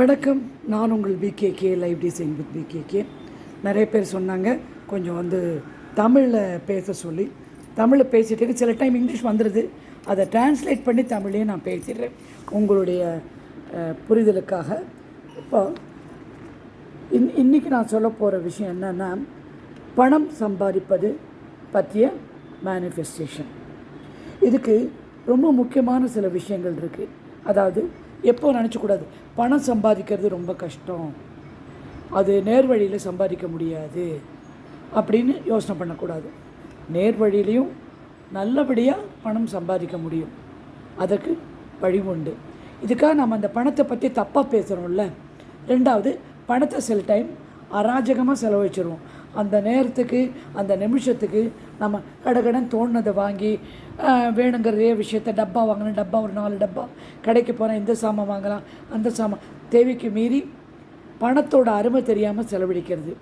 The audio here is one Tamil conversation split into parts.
வணக்கம். நான் உங்கள் PKK live design with PKK நிறைய பேர் சொன்னாங்க கொஞ்சம் வந்து தமிழில் பேச சொல்லி. தமிழில் பேசிட்டு சில டைம் இங்கிலீஷ் வந்துடுது அதை டிரான்ஸ்லேட் பண்ணி தமிழே நான் பேசிடுறேன். உங்களுடைய புரிதலுக்காக. இப்போ இன் இன்றைக்கி நான் சொல்ல போகிற விஷயம் என்னென்னா பணம் சம்பாதிப்பது பற்றிய மேனிஃபெஸ்டேஷன் இதுக்கு ரொம்ப முக்கியமான சில விஷயங்கள் இருக்குது அதாவது எப்போ நினச்சக்கூடாது பணம் சம்பாதிக்கிறது ரொம்ப கஷ்டம். அது நேர் வழியில் சம்பாதிக்க முடியாது அப்படின்னு யோசனை பண்ணக்கூடாது. நேர் வழியிலையும் நல்லபடியாக பணம் சம்பாதிக்க முடியும். அதற்கு வழி உண்டு. இதுக்காக நம்ம அந்த பணத்தை பற்றி தப்பாக பேசுகிறோம்ல ரெண்டாவது பணத்தை சில டைம் அராஜகமாக செலவழிச்சிருவோம். அந்த நேரத்துக்கு அந்த நிமிஷத்துக்கு நம்ம கடகடன் தோணுனதை வாங்கி வேணுங்கிறதே விஷயத்த டப்பா வாங்கணும் டப்பா ஒரு நாலு டப்பா கடைக்கு போனால் இந்த சாமான் வாங்கலாம் அந்த சாமான். தேவைக்கு மீறி பணத்தோட அருமை தெரியாமல் செலவழிக்கிறது.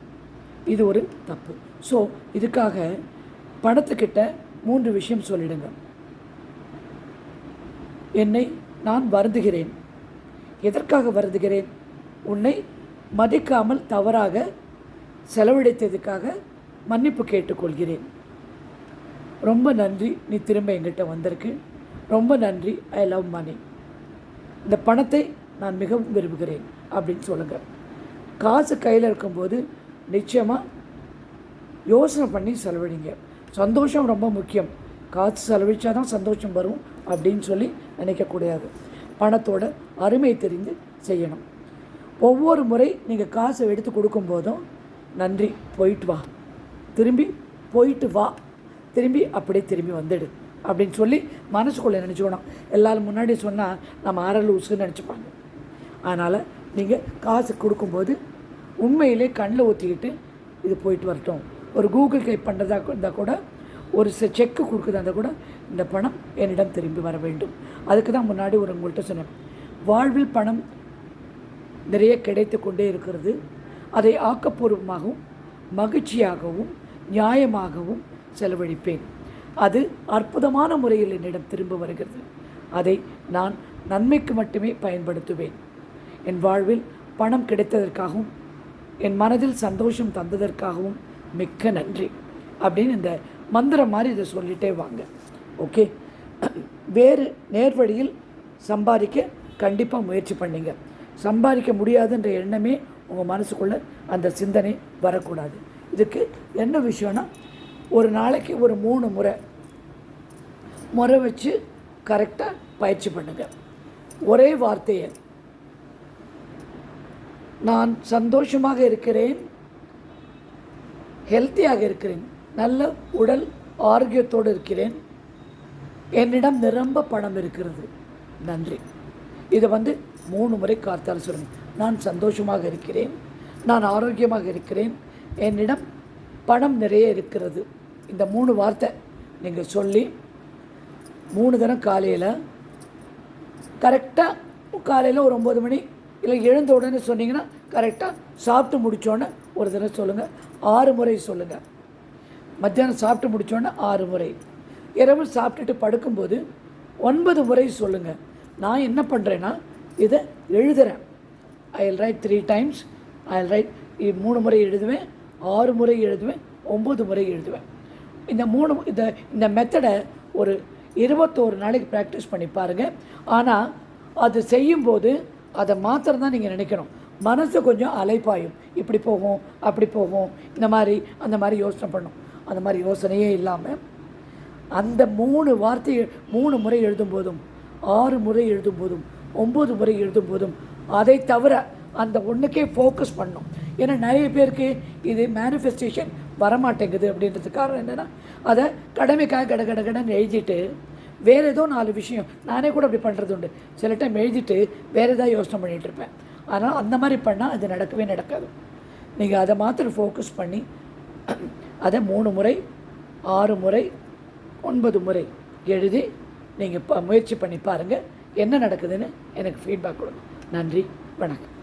இது ஒரு தப்பு. ஸோ இதுக்காக பணத்துக்கிட்ட மூன்று விஷயம் சொல்லிடுங்க. என்னை நான் வருந்துகிறேன். எதற்காக வருந்துகிறேன்? உன்னை மதிக்காமல் தவறாக செலவழித்ததுக்காக மன்னிப்பு கேட்டுக்கொள்கிறேன். ரொம்ப நன்றி நீ திரும்ப எங்கிட்ட வந்திருக்கு. ரொம்ப நன்றி ஐ லவ் மணி இந்த பணத்தை நான் மிகவும் விரும்புகிறேன் அப்படின்னு சொல்லுங்கள் காசு கையில் இருக்கும்போது நிச்சயமாக யோசனை பண்ணி செலவழிங்க. சந்தோஷம் ரொம்ப முக்கியம். காசு செலவழிச்சா தான் சந்தோஷம் வரும் அப்படின்னு சொல்லி நினைக்கக்கூடாது பணத்தோட அருமை தெரிந்து செய்யணும். ஒவ்வொரு முறை நீங்கள் காசை எடுத்து கொடுக்கும்போதும் நன்றி போயிட்டு வா. திரும்பி போயிட்டு வா. திரும்பி அப்படியே திரும்பி வந்துடு அப்படின்னு சொல்லி மனசுக்குள்ளே நினச்சிக்கணும் எல்லாரும் முன்னாடி சொன்னால் நம்ம ஆறல் உசுன்னு நினச்சிப்பாங்க. அதனால் நீங்கள் காசு கொடுக்கும்போது உண்மையிலே கண்ணில் ஊற்றிக்கிட்டு இது போயிட்டு வரட்டும். ஒரு கூகுள் பே பண்ணுறதா இருந்தால் கூட ஒரு செக்கு கொடுக்குறதா இருந்தால் கூட இந்த பணம் என்னிடம் திரும்பி வர வேண்டும். அதுக்கு தான் முன்னாடி ஒரு உங்கள்கிட்ட சொன்னேன். வாழ்வில் பணம் நிறைய கிடைத்து கொண்டே இருக்கிறது. அதை ஆக்கப்பூர்வமாகவும் மகிழ்ச்சியாகவும் நியாயமாகவும் செலவழிப்பேன். அது அற்புதமான முறையில் என்னிடம் திரும்ப வருகிறது. அதை நான் நன்மைக்கு மட்டுமே பயன்படுத்துவேன். என் வாழ்வில் பணம் கிடைத்ததற்காகவும் என் மனதில் சந்தோஷம் தந்ததற்காகவும் மிக்க நன்றி. அப்படின்னு இந்த மந்திரம் மாதிரி இதை சொல்லிட்டே வாங்க. ஓகே? வேறு நேர்வழியில் சம்பாதிக்க கண்டிப்பாக முயற்சி பண்ணிங்க. சம்பாதிக்க முடியாதுன்ற எண்ணமே உங்கள் மனசுக்குள்ளே அந்த சிந்தனை வரக்கூடாது. இதுக்கு என்ன விஷயம்னா ஒரு நாளைக்கு ஒரு மூணு முறை முறை வச்சு கரெக்டாக பயிற்சி பண்ணுங்கள் ஒரே வார்த்தையை நான் சந்தோஷமாக இருக்கிறேன் ஹெல்த்தியாக இருக்கிறேன் நல்ல உடல் ஆரோக்கியத்தோடு இருக்கிறேன் என்னிடம் நிரம்ப பணம் இருக்கிறது. நன்றி. இதை வந்து மூணு முறை காத்தால் சொல்லணும் நான் சந்தோஷமாக இருக்கிறேன். நான் ஆரோக்கியமாக இருக்கிறேன். என்னிடம் பணம் நிறைய இருக்கிறது. இந்த மூணு வார்த்தை நீங்கள் சொல்லி மூணு தினம் காலையில் கரெக்டாக காலையில் ஒரு ஒம்பது மணி இல்லை எழுந்த உடனே சொன்னீங்கன்னா கரெக்டாக சாப்பிட்டு முடித்தோன்னே ஒரு தினம் சொல்லுங்கள் ஆறு முறை சொல்லுங்கள் மத்தியானம் சாப்பிட்டு முடித்தோன்னே ஆறு முறை. இரவு சாப்பிட்டுட்டு படுக்கும்போது ஒன்பது முறை சொல்லுங்கள் நான் என்ன பண்ணுறேன்னா இதை எழுதுகிறேன் I will write three times I will write மூணு முறை எழுதுவேன் ஆறு முறை எழுதுவேன் ஒம்பது முறை எழுதுவேன். இந்த மூணு இந்த இந்த மெத்தடை ஒரு இருபத்தோரு நாளைக்கு ப்ராக்டிஸ் பண்ணி பாருங்கள் ஆனால் அது செய்யும்போது அதை மாத்திரம் தான் நீங்கள் நினைக்கணும். மனசு கொஞ்சம் அலைப்பாயும். இப்படி போகும் அப்படி போகும். இந்த மாதிரி அந்த மாதிரி யோசனை பண்ணும். அந்த மாதிரி யோசனையே இல்லாமல் அந்த மூணு வார்த்தை மூணு முறை எழுதும் போதும் ஆறு முறை எழுதும் போதும் ஒம்பது முறை எழுதும் போதும் அதை தவிர அந்த ஒன்றுக்கே ஃபோக்கஸ் பண்ணும். ஏன்னா நிறைய பேருக்கு இது மேனிஃபெஸ்டேஷன் வரமாட்டேங்குது அப்படின்றது காரணம் என்னென்னா அதை கடமைக்காக கட கட கடன்னு எழுதிட்டு வேறு ஏதோ நாலு விஷயம் நானே கூட அப்படி பண்ணுறது உண்டு. சில டைம் எழுதிட்டு வேறு ஏதாவது யோசனை பண்ணிகிட்டு இருப்பேன். ஆனால் அந்த மாதிரி பண்ணால் அது நடக்கவே நடக்காது. நீங்கள் அதை மாத்திரம் ஃபோக்கஸ் பண்ணி அதை மூணு முறை ஆறு முறை ஒன்பது முறை எழுதி நீங்கள் ப முயற்சி பண்ணி பாருங்கள் என்ன நடக்குதுன்னு எனக்கு ஃபீட்பேக் கொடுங்க. நன்றி வணக்கம்.